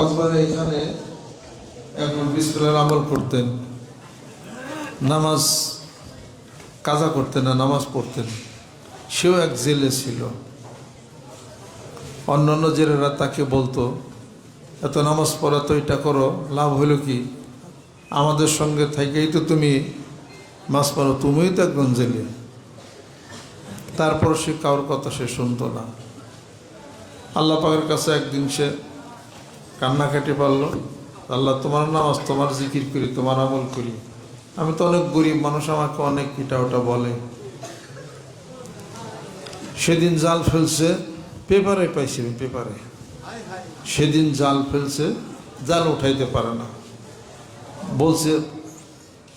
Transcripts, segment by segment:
এখানে এখন বিসমিল্লার আমল করতেন। নামাজ কাজা করতেন না, নামাজ পড়তেন। সেও এক জেলে ছিল। অন্যান্য জেলেরা তাকে বলতো, এত নামাজ পড়া তো এটা করো, লাভ হলো কি? আমাদের সঙ্গে থেকেই তো তুমি মাছ পড়ো তুমিই তো একজন জেলে। তারপর সে কারোর কথা সে শুনতো না। আল্লাহ পাকের কাছে একদিন সে কান্নাকাটি পারল। আল্লাহ, তোমার নামাজ, তোমার জিকির করি, তোমার আমল করি। আমি তো অনেক গরিব মানুষ, আমাকে অনেক ইটা ওটা বলে। সেদিন জাল ফেলছে, পেপারে পাইছি আমি, পেপারে। সেদিন জাল ফেলছে, জাল উঠাইতে পারে না। বলছে,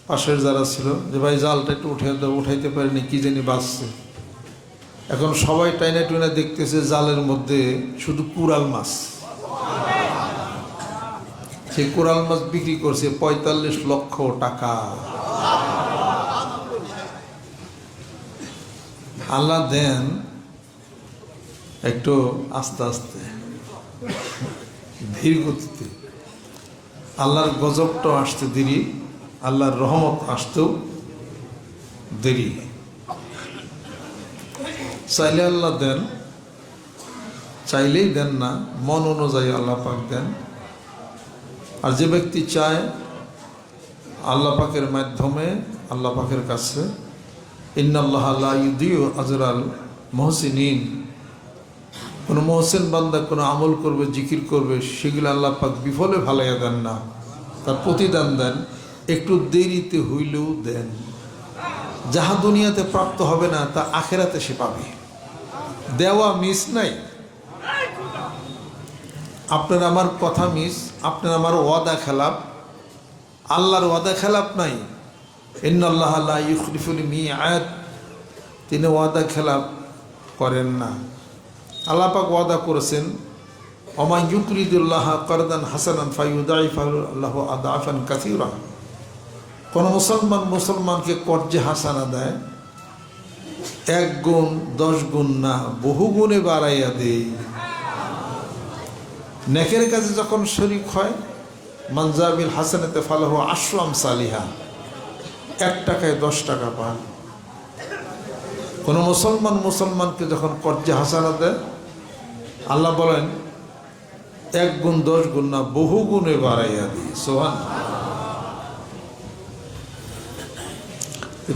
পাশের যারা ছিল, যে ভাই, জালটা একটু উঠে উঠাইতে পারিনি, কি জানি বাঁচছে। এখন সবাই টাইনা টুইনা দেখতেছে, জালের মধ্যে শুধু কুরাল মাছ। সেই কোরাল মাছ বিক্রি করছে পঁয়তাল্লিশ লক্ষ টাকা। আল্লাহ দেন একটু আস্তে আস্তে, ধীর গতিতে। আল্লাহর গজবটাও আসতে দেরি, আল্লাহর রহমত আসতেও দেরি। চাইলে আল্লাহ দেন, চাইলেই দেন না, মন অনুযায়ী আল্লাহ পাক দেন। আর যে ব্যক্তি চায় আল্লাহ পাকের মাধ্যমে, আল্লাহ পাকের কাছে, ইন্নাল্লাহ আল্লাহ ইউদিও আজরাল মহসিনিন। কোনো মহসেন বান্দা কোনো আমল করবে, জিকির করবে, সেগুলো আল্লাহ পাক বিফলে ভালাইয়া দেন না। তার প্রতিদান দেন, একটু দেরিতে হইলেও দেন। যাহা দুনিয়াতে প্রাপ্ত হবে না, তা আখেরাতে সে পাবে। দেওয়া মিস নাই। আপনার আমার কথা মিস, আপনার আমার ওয়াদা খেলাপ। আল্লাহর ওয়াদা খেলাপ নাই। ইন্নআল্লাহ আল্লাহ ইউখরিফুল মি আয়াত তিনি ওয়াদা খেলাপ করেন না। আল্লাপাক ওয়াদা করেছেন অমা ইউকরিদুল্লাহ করদান হাসানান আল্লাহ আদাফান কাসিরা। কোনো মুসলমান মুসলমানকে কর্জে হাসানা দেয়, এক গুণ, দশ গুণ না, বহু গুণে বাড়াইয়া দেয়। নেকের কাছে যখন শরিক হয়, মানজাবিল হাসানেতে ফালাহ আশ্রাম সালিহা এক টাকায় দশ টাকা পান। কোনো মুসলমান মুসলমানকে যখন কর্জে হাসানা দেয়, আল্লাহ বলেন, এক গুণ, দশ গুণ না, বহু গুণে বাড়াইয়া দিই। সোহান।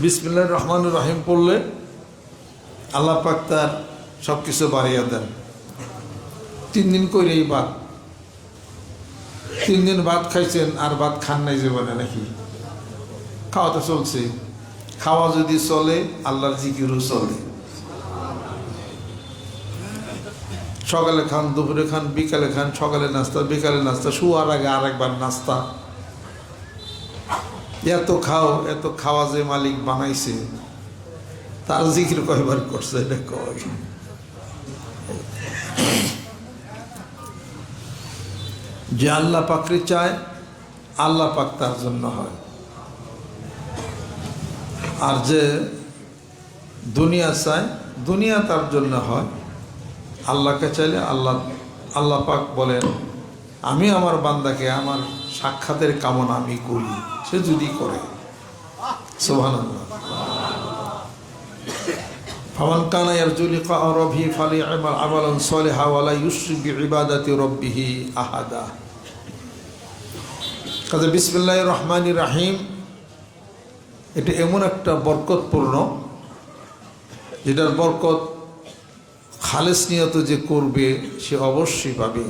বিসমিল্লাহ রহমান রহিম পড়লে আল্লাহ পাক তার সব কিছু বাড়িয়ে দেন। তিন দিন করেই ভাত তিন দিন ভাত খাইছেন আর ভাত খান নাই যে জীবনে নাকি? খাওয়া তো চলছে। খাওয়া যদি চলে, আল্লাহর জিকিরও চলে। সকালে খান, দুপুরে খান, বিকালে খান, সকালে নাস্তা, বিকালে নাস্তা, শুয়ার আগে আরেকবার নাস্তা। এত খাও, এত খাওয়া যে মালিক বানাইছে, তার জিকির কয়বার করছে, এটা কয়? যে আল্লাহ পাকরে চায়, আল্লাহ পাক তার জন্য হয়। আর যে দুনিয়া চায়, দুনিয়া তার জন্য হয়। আল্লাহকে চাইলে আল্লাহ আল্লাহ পাক বলেন, আমি আমার বান্দাকে আমার সাক্ষাতের কামনা আমি করি, সে যদি করে। সোহান আল্লাহ ফামান কানা ইয়ারজু লিকা রবহি ফালিয়ামাল আমালান সালিহা ওয়ালা ইউশরিক বিইবাদাতি রাব্বিহি আহাদা কাজে বিসমিল্লাহির রহমানির রাহিম। এটা এমন একটা বরকতপূর্ণ, যেটার বরকত খালেস নিয়ত যে করবে, সে অবশ্যই পাবে।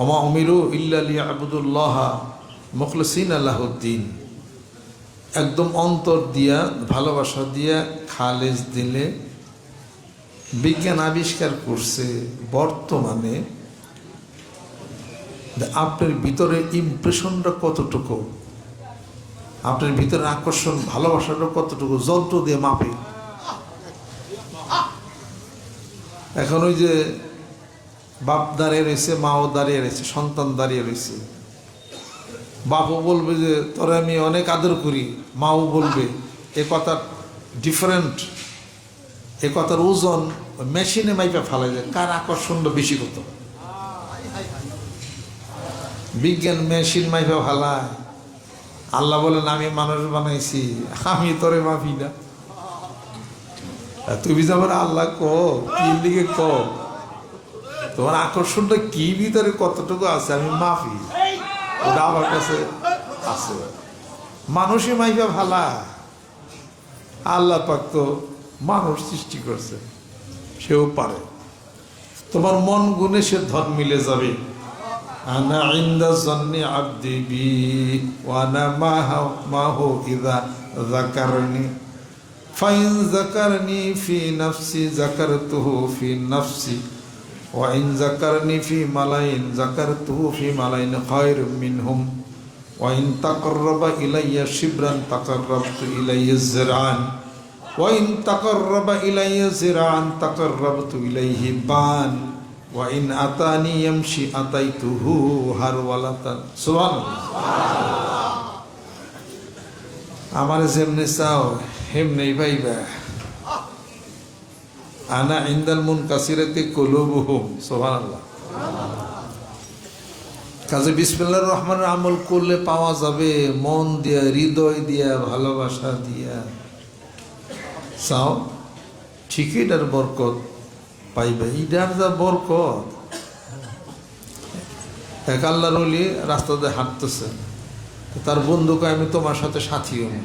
অমা অমিরু ইল্লালি আবুদুল্লাহ মুখলসিন আল্লাহদ্দিন একদম অন্তর দিয়া, ভালোবাসা দিয়া খালেজ দিলে বিজ্ঞান আবিষ্কার করছে বর্তমানে আপনার ভিতরে ইমপ্রেশনটা কতটুকু? আপনার ভিতরে আকর্ষণ, ভালোবাসাটা কতটুকু? যন্ত্র দিয়ে মাপে এখন ওই যে বাপ দাঁড়িয়ে রয়েছে, মাও দাঁড়িয়ে রয়েছে, সন্তান দাঁড়িয়ে রয়েছে। বাপও বলবে যে, তোরে আমি অনেক আদর করি। মাও বলবে, এ কথা ডিফারেন্ট এ কথার ওজন মেশিনে মাইপে ফেলা যায় কার আকর্ষণটা বেশি কত বিজ্ঞান মেশিন মাইফা ভালায় আল্লাহ বলেন, আমি মানুষ বানাইছি, আমি তোরে মাফি না। তুমি যেমন আল্লাহ ক, কি দিকে ক? তোমার আকর্ষণটা কি ভিতরে কতটুকু আছে? আমি মাফি। ওটা আমার কাছে আছে। মানুষই মাইকা ভালা। আল্লাহ পাক তো মানুষ সৃষ্টি করছে, সেও পারে। তোমার মন গুণে সে ধন মিলে যাবে। আনা জন্নি ইদা যাকারনি। ফাইন ফি ফি ওয়াইন যাকারনি ফি মালাইন যাকারতুহু ফি মালাইন খায়র মিনহুম ওয়াইন তাকাররাবা ইলাইয়া শিবরান তাকাররাবতু ইলাইয়া জিরআন ওয়াইন তাকাররাবা ইলাইয়া জিরআন তাকাররাবতু ইলাইহি বান ওয়াইন আতানি ইয়ামশি আতাইতুহু হারওয়ালাতান সুবহানাল্লাহ আমার যেমনি চাও হেমনেই পাইবা আনা ইন্দাল মুন কাসিরাতে কলুবুহুম সুবহানাল্লাহ। কাজে বিসমিল্লাহির রহমানের আমল করলে পাওয়া যাবে মন দিয়া হৃদয় দিয়া ভালোবাসা দিয়া। চাও? ঠিকই এটার বরকত পাইবে। ইটার যা বরকত। এক আল্লাহর রাস্তাতে হাঁটতেছে। তার বন্ধুকে আমি তোমার সাথে সাথী কয়,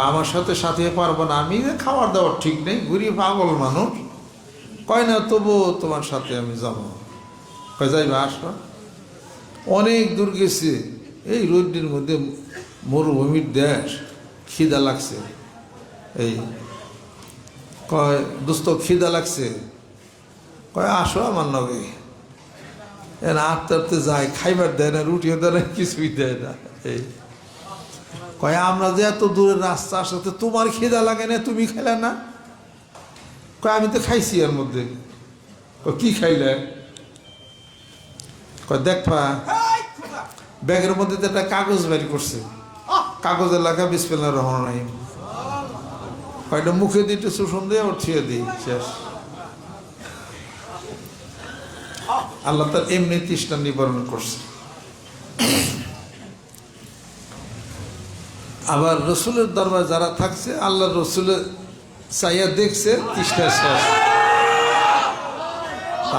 আমার সাথে সাথে পারব না। আমি খাবার দাবার ঠিক নেই ঘুরি পাগল মানুষ। কয় না তবু তোমার সাথে আমি যাব। কয় যাইবা আসো অনেক দূর গেছে, এই রোদ্রের মধ্যে মরুভূমির দেশ, খিদা লাগছে। এই, কয়, দোস্ত, খিদা লাগছে। কয়, আসো আমার নগে এর আটতে আটতে যায় খাইবার দেয় না, রুটিও দেয় না, কিছুই দেয় না। এই কয়, আমরা যে এত দূরের রাস্তা আসাতে তোমার খিদা লাগে না, তুমি খাইলে না? কয়, আমি তো খাইছি এর মধ্যে। কি খাইলে? কয় দেখবা ব্যাগের মধ্যে তো একটা কাগজ বের করছে। কাগজের লেখা বিসপেল্লা রহমান রাহিম। কয়টা মুখে দিতে শোষণ দিয়ে উঠিয়ে দিই, শেষ। আল্লাহ তার এমনি তৃষ্ণা নিবারণ করছে। আবার রসুলের দরবার যারা থাকছে, আল্লাহ রসুলের চাইয়া দেখছে তৃষ্ণা শেষ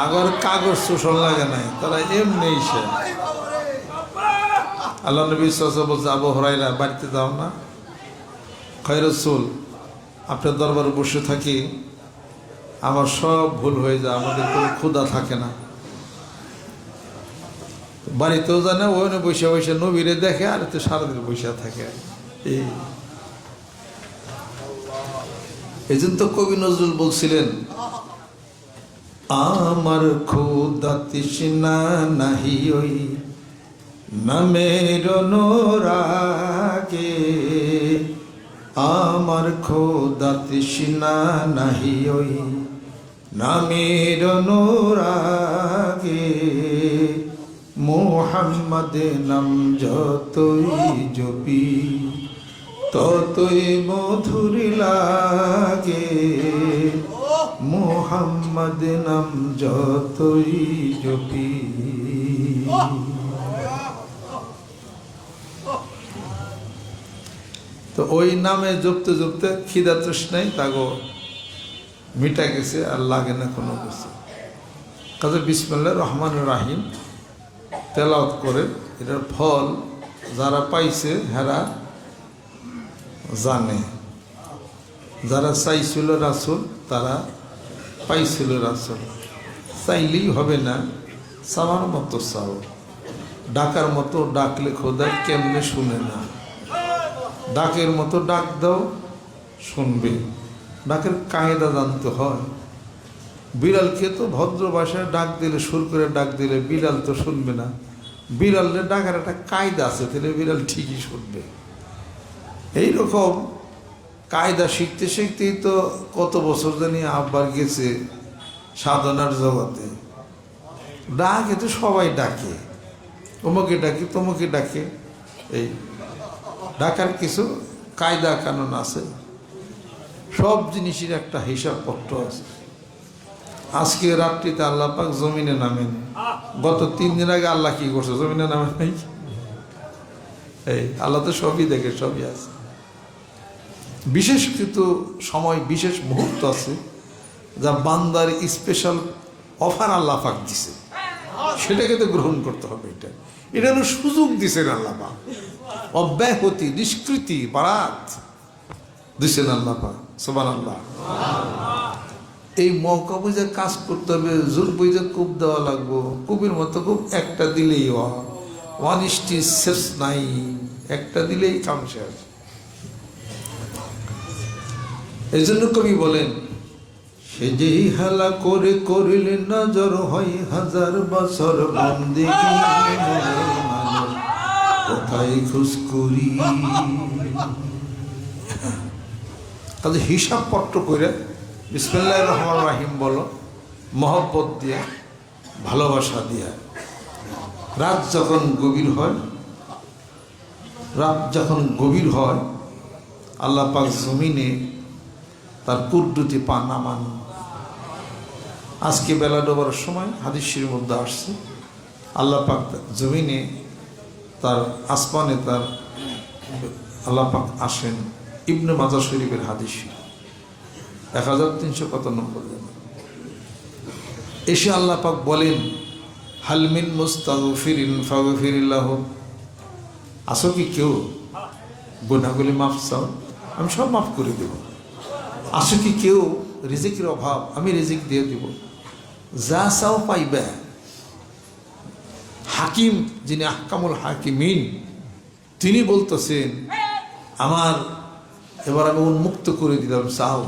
আগর কাগজ শোষণ লাগে নাই, তারা এমনি শেষ আল্লাহ নবী বলছে, আবু হরাইরা বাড়িতে যাও না। খয়রসুল আপনার দরবার বসে থাকি, আমার সব ভুল হয়ে যায়, আমাদের কোনো ক্ষুধা থাকে না। বাড়িতেও জানে ওখানে বসে বসে নবীরে দেখে, আর তো সারাদিন বসে থাকে। এই। জন্য তো কবি নজরুল বলছিলেন, আমার ক্ষুদা তৃষ্ণা নাহি ওই নামের নোরাগে আমার খোদা তৃষ্ণা নাহি ওই নামের নোরাগে মোহাম্মদ নাম যতই জপি ততই মধুর লাগে। মোহাম্মদ নাম যতই জপি। তো ওই নামে জপতে জপতে খিদা তৃষ্ণাই তাগো মিটা গেছে আর লাগে না কোনো কিছু। কাজে বিসমুল্লাহ রহমান রাহিম তেলাওত করে, এটার ফল যারা পাইছে, হেরা জানে। যারা চাইছিল রাসুল, তারা পাইছিল রাসুল। চাইলেই হবে না, চাওয়ার মতো চাও। ডাকার মতো ডাকলে খোদায় কেমনে শুনে না? ডাকের মতো ডাক দাও, শুনবে। ডাকের কায়দা জানতে হয়। বিড়ালকে তো ভদ্র ভাষায় ডাক দিলে, সুর করে ডাক দিলে বিড়াল তো শুনবে না। বিড়ালের ডাকার একটা কায়দা আছে, তাহলে বিড়াল ঠিকই শুনবে। এইরকম কায়দা শিখতে শিখতেই তো কত বছর জানি আব্বার গেছে সাধনার জগতে। ডাকে তো সবাই ডাকে। তোমাকে ডাকে তোমাকে ডাকে। এই ডাকার কিছু কায়দা কানুন আছে। সব জিনিসের একটা হিসাবপত্র আছে। আজকে রাত্রিতে আল্লাহ পাক জমিনে নামেন। গত তিন দিন আগে আল্লাহ কি করছে? জমিনে নামেন নাই? এই আল্লাহ তো সবই দেখে, সবই আছে। বিশেষ কিছু সময়, বিশেষ মুহূর্ত আছে যা বান্দার স্পেশাল অফার আল্লাহ পাক দিছে। সেটাকে তো গ্রহণ করতে হবে এটা। এটা সুযোগ দিছেন আল্লাহ পাক। অব্যাহতি, নিষ্কৃতি, বারাত দিছেন আল্লাহ পাক। আল্লাহ এই মৌকা বুঝে কাজ করতে হবে জোর বুঝে কূপ দেওয়া লাগবো। কূপের মতো কূপ একটা দিলেই ওয়ান ইস্টি শেষ নাই একটা দিলেই কাম শেষ। এই জন্য কবি বলেন সে যেই হেলা করে করিলে নজর হয় হাজার বছর বন্দি কোথায় খুশকুরি তাদের হিসাব পত্র করে বিসমুল্লাহ রহমান রাহিম বলো মহব্বত দিয়া ভালোবাসা দিয়া। রাত যখন গভীর হয় রাত যখন গভীর হয় আল্লাহ পাক জমিনে তার কুদ্দুতি পা নামান আজকে বেলা ডোবার সময় হাদিসির মধ্যে আসছে। আল্লাহ পাক জমিনে তার আসমানে তার আল্লাহ পাক আসেন ইবনে মাজা শরীফের হাদিসি। এক হাজার তিনশো কত নম্বর এসে আল্লাহ পাক বলেন হালমিন মুস্তাগফিরিন ফাগফিরিল্লাহ। আসো কি কেউ? গুনাগুলি মাফ চাও? আমি সব মাফ করে দেব। আসো কি কেউ রিজিকের অভাব, আমি রিজিক দিয়ে দিব। যা চাও পাইবে হাকিম, যিনি আহকামুল হাকিমিন, তিনি বলতেছেন, আমার, এবার আমি উন্মুক্ত করে দিলাম, চাও।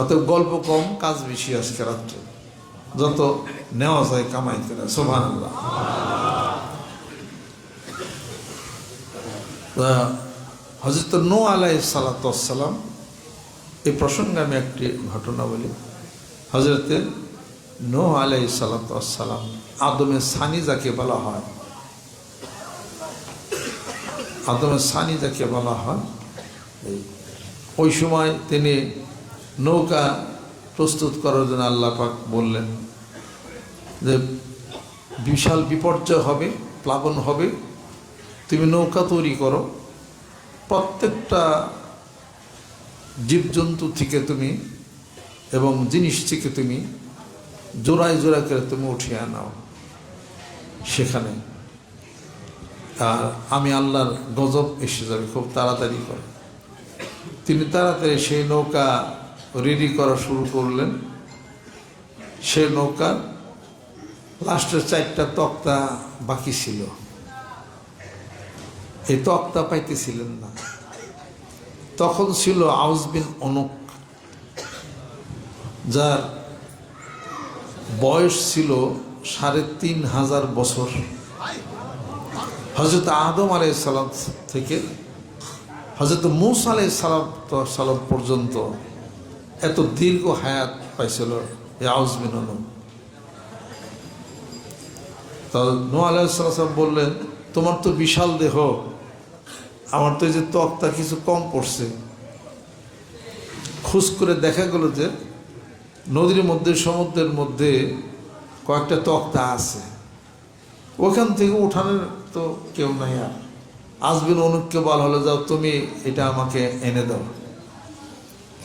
অতএব গল্প কম, কাজ বেশি আজকে রাত্রে। যত নেওয়া যায়, কামাইতে না সোভান হজরত নো আলাই সালাতাম এই প্রসঙ্গে আমি একটি ঘটনা বলি। হজরতের নো আলাই সালাতাম আদমের সানি যাকে বলা হয়, আদমের সানি যাকে বলা হয় ওই সময় তিনি নৌকা প্রস্তুত করার জন্য আল্লাহ পাক বললেন যে, বিশাল বিপর্যয় হবে, প্লাবন হবে, তুমি নৌকা তৈরি করো। প্রত্যেকটা জীবজন্তু থেকে তুমি এবং জিনিস থেকে তুমি জোড়ায় জোড়ায় করে তুমি উঠিয়ে আনাও সেখানে। আর আমি আল্লাহর গজব এসে যাবে, খুব তাড়াতাড়ি করে। তিনি তাড়াতাড়ি সেই নৌকা রেডি করা শুরু করলেন। সে নৌকার লাস্টের চারটা তক্তা বাকি ছিল। এই তক্তা পাইতেছিলেন না। তখন ছিল আউস বিন অনুক, যার বয়স ছিল সাড়ে তিন হাজার বছর। হজরত আদম আলাই সালাম থেকে হজরত মুস আলাই সালাম সালাম পর্যন্ত এত দীর্ঘ হায়াত পাইছিল এই আউস বিন অনুক। তা নো আলাইসাল্লাম বললেন, তোমার তো বিশাল দেহ আমার তো এই যে ত্বকটা কিছু কম পড়ছে। খোঁজ করে দেখা গেল যে নদীর মধ্যে, সমুদ্রের মধ্যে কয়েকটা তক্তা আছে। ওখান থেকে উঠানোর তো কেউ নাই আর। আসবেন অনুককে বলা হলো, যাও তুমি এটা আমাকে এনে দাও।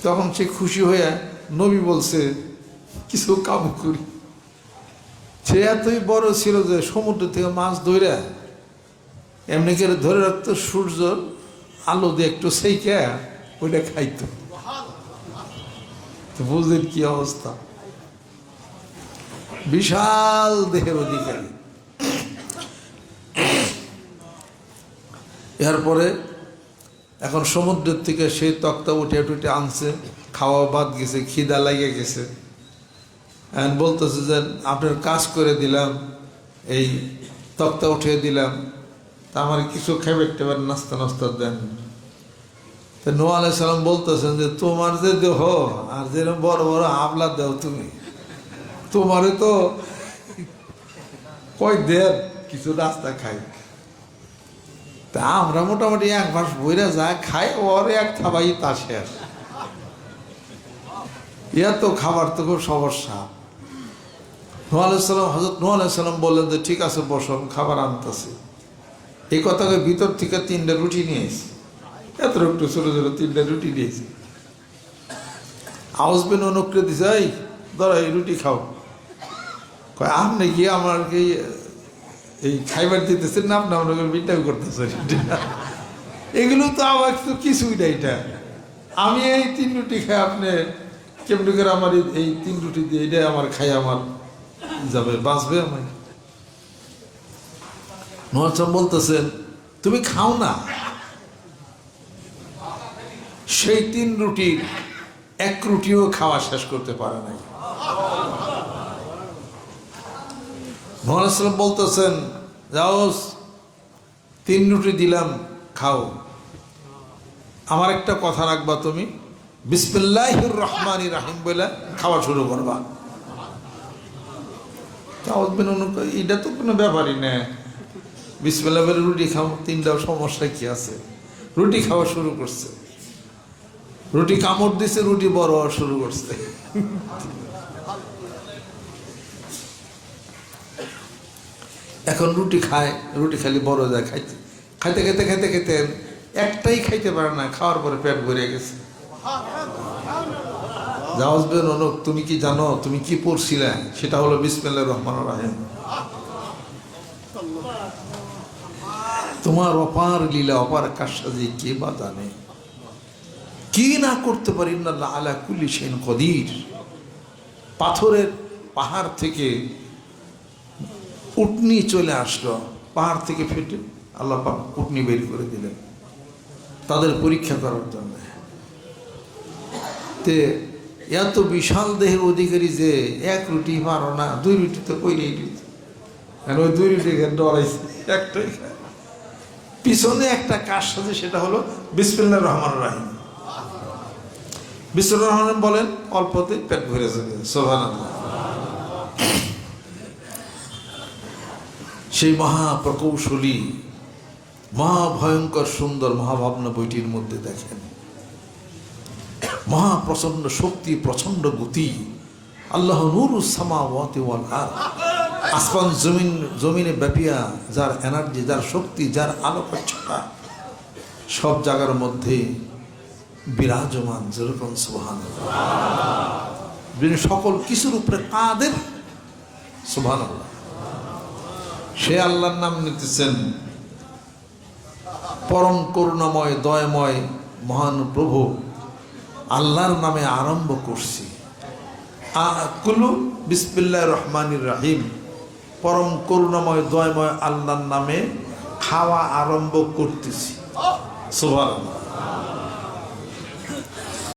তখন সে খুশি হয়ে নবী বলছে, কিছু কাম করি। সে এতই বড় ছিল যে সমুদ্র থেকে মাছ ধরে এমনি করে ধরে রাখতো, সূর্য আলো দিয়ে একটু সেইকে ওইটা খাইতো। বুঝলেন কি অবস্থা? বিশাল দেহের অধিকারী। এরপরে এখন সমুদ্রের থেকে সেই তক্তা উঠে টুটে আনছে, খাওয়া বাদ গেছে, খিদা লাগিয়ে গেছে। বলতেছে যে, আপনার কাজ করে দিলাম, এই তক্তা উঠিয়ে দিলাম। তা আমার কিছু খাবার টেবার নাস্তা নাস্তা দেন। তো নো আলাই সালাম বলতেছেন যে, তোমার যে দেহ আর যেরকম বড় বড় হাবলা দেও তুমি, তোমারে তো কয় দেব কিছু নাস্তা খাই। তা আমরা মোটামুটি এক মাস বইরা যা খাই, ওর এক থাবাই তা শেষ। ইয়া তো খাবার তো খুব সমস্যা। নোয়া আলাইসাল্লাম হজরত নোয়া আলাইসাল্লাম বললেন যে, ঠিক আছে, বসুন, খাবার আনতেছি। এই কথাকে ভিতর থেকে তিনটা রুটি নিয়ে এসি এত একটু ছোটো ছোটো তিনটা রুটি নিয়েছি আউস বিন অনুক্রে দিছে, এই ধরো এই রুটি খাও। কয়, আপনি কি আমার কি এই খাইবার দিতেছেন না? আপনি আপনাকে বিটাও করতেছেন। এগুলো তো আমার তো কিছুই না এটা। আমি এই তিন রুটি খাই, আপনি কেমনি করে আমার এই- তিন রুটি দিয়ে এটা আমার খাই, আমার যাবে, বাঁচবে আমার নোয়াচাম বলতেছেন, তুমি খাও না। সেই তিন রুটি, এক রুটিও খাওয়া শেষ করতে পারে নাই। মহারাষ্ট্র বলতেছেন যাও তিন রুটি দিলাম, খাও। আমার একটা কথা রাখবা তুমি। বিসমিল্লাহির রহমানি রাহিম বলে খাওয়া শুরু করবা। এটা তো কোনো ব্যাপারই না। বিসমিল্লা বলে রুটি খাও তিনটা সমস্যা কি আছে? রুটি খাওয়া শুরু করছে। রুটি কামড় দিছে, রুটি বড় হওয়া শুরু করছে। এখন রুটি খায়, রুটি খালি বড় যায় খাইতে। খাইতে খাইতে খাইতে খাইতে একটাই খাইতে পারে না, খাওয়ার পরে পেট ভরে গেছে। জাওয়াজ বেন অনুক, তুমি কি জানো, তুমি কি পড়ছিলে? সেটা হলো বিসমিল্লাহ রহমান রাহিম। তোমার অপার লীলা, অপার কাশাজি কে বা জানে? কি না করতে পারি? না আলা কুলি সেন কদির। পাথরের পাহাড় থেকে উটনি চলে আসলো। পাহাড় থেকে ফেটে আল্লাহ উটনি বের করে দিলেন। তাদের পরীক্ষা করার জন্য। তে এত বিশাল দেহের অধিকারী যে এক রুটি পারো না, দুই রুটি তো কইলেই দিত। আর ওই দুই রুটি ডরাইছে। একটাই খায়। পিছনে একটা কাজ সাথে সেটা হলো বিসমিল্লাহ রহমান রাহিম। বিসমুল্লাহ রহমান বলেন, অল্পতে পেট ভরে যাবে। সোভান সেই মহা প্রকৌশলী মহা ভয়ঙ্কর সুন্দর মহাভাবনা বইটির মধ্যে দেখেন মহা প্রচণ্ড শক্তি, প্রচণ্ড গতি, আল্লাহ নুর সামাওয়াতি ওয়াল আরদ। আসমান জমিন, জমিনে ব্যাপিয়া যার এনার্জি যার শক্তি, যার আলোকচ্ছটা সব জায়গার মধ্যে বিরাজমান, যেরকম সুবহান যিনি সকল কিছুর উপরে কাদের সুবহান সে আল্লাহর নাম নিতেছেন পরম করুণাময়, দয়াময়, মহান প্রভু। আল্লাহর নামে আরম্ভ করছি। আ- কুলু বিসমিল্লাহ রহমানির রাহিম। পরম করুণাময় দয়ময় আল্লাহর নামে খাওয়া আরম্ভ করতেছি। সুবহানাল্লাহ।